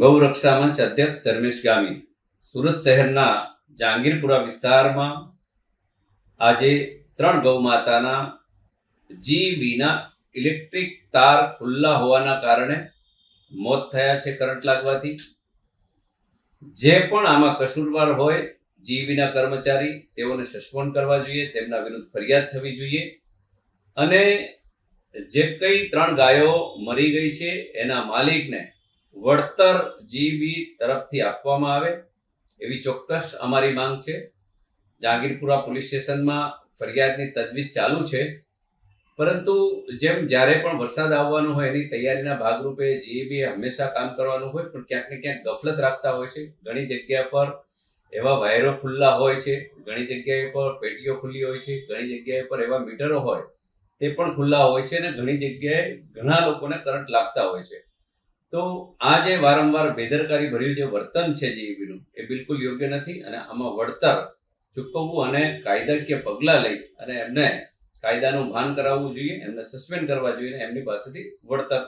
ગૌરક્ષા મંચ અધ્યક્ષ ધર્મેશ ગામી. સુરત શહેરના જહાંગીરપુરા વિસ્તારમાં આજે ત્રણ ગૌ માતાના જીબીના ઇલેક્ટ્રિક તાર ખુલ્લા હોવાના કારણે મોત થયા છે કરંટ લાગવાથી. જે પણ આમાં કસૂરવાર હોય, જીબીના કર્મચારી તેઓને સસ્પેન્ડ કરવા જોઈએ, તેમના વિરુદ્ધ ફરિયાદ થવી જોઈએ. અને જે કઈ ત્રણ ગાયો મરી ગઈ છે, એના માલિકને વળતર જીબી તરફથી આપવામાં આવે. એવી ચોક્કસ અમારી માંગ છે. જહાંગીરપુરા પોલીસ સ્ટેશનમાં ફરિયાદની તજવીજ ચાલુ છે. પરંતુ જેમ જ્યારે પણ વરસાદ આવવાનો હોય, એની તૈયારીના ભાગરૂપે જીબી હંમેશા કામ કરવાનું હોય, પણ ક્યાંક ને ક્યાંક ગફલત રાખતા હોય છે. ઘણી જગ્યા પર એવા વાયરો ખુલ્લા હોય છે. ઘણી જગ્યાએ પર પેટીઓ ખુલ્લી હોય છે. ઘણી જગ્યાએ પર એવા મીટરો હોય, તે પણ ખુલ્લા હોય છે અને ઘણી જગ્યાએ ઘણા લોકોને કરંટ લાગતા હોય છે. તો આ જે વારંવાર બેદરકારી ભર્યું જે વર્તન છે જીઈબીનું, એ બિલકુલ યોગ્ય નથી અને આમાં વળતર ચૂકવવું અને કાયદાકીય પગલાં લઈ અને એમને કાયદાનું ભાન કરાવવું જોઈએ, એમને સસ્પેન્ડ કરવા જોઈએ એમની પાસેથી વળતર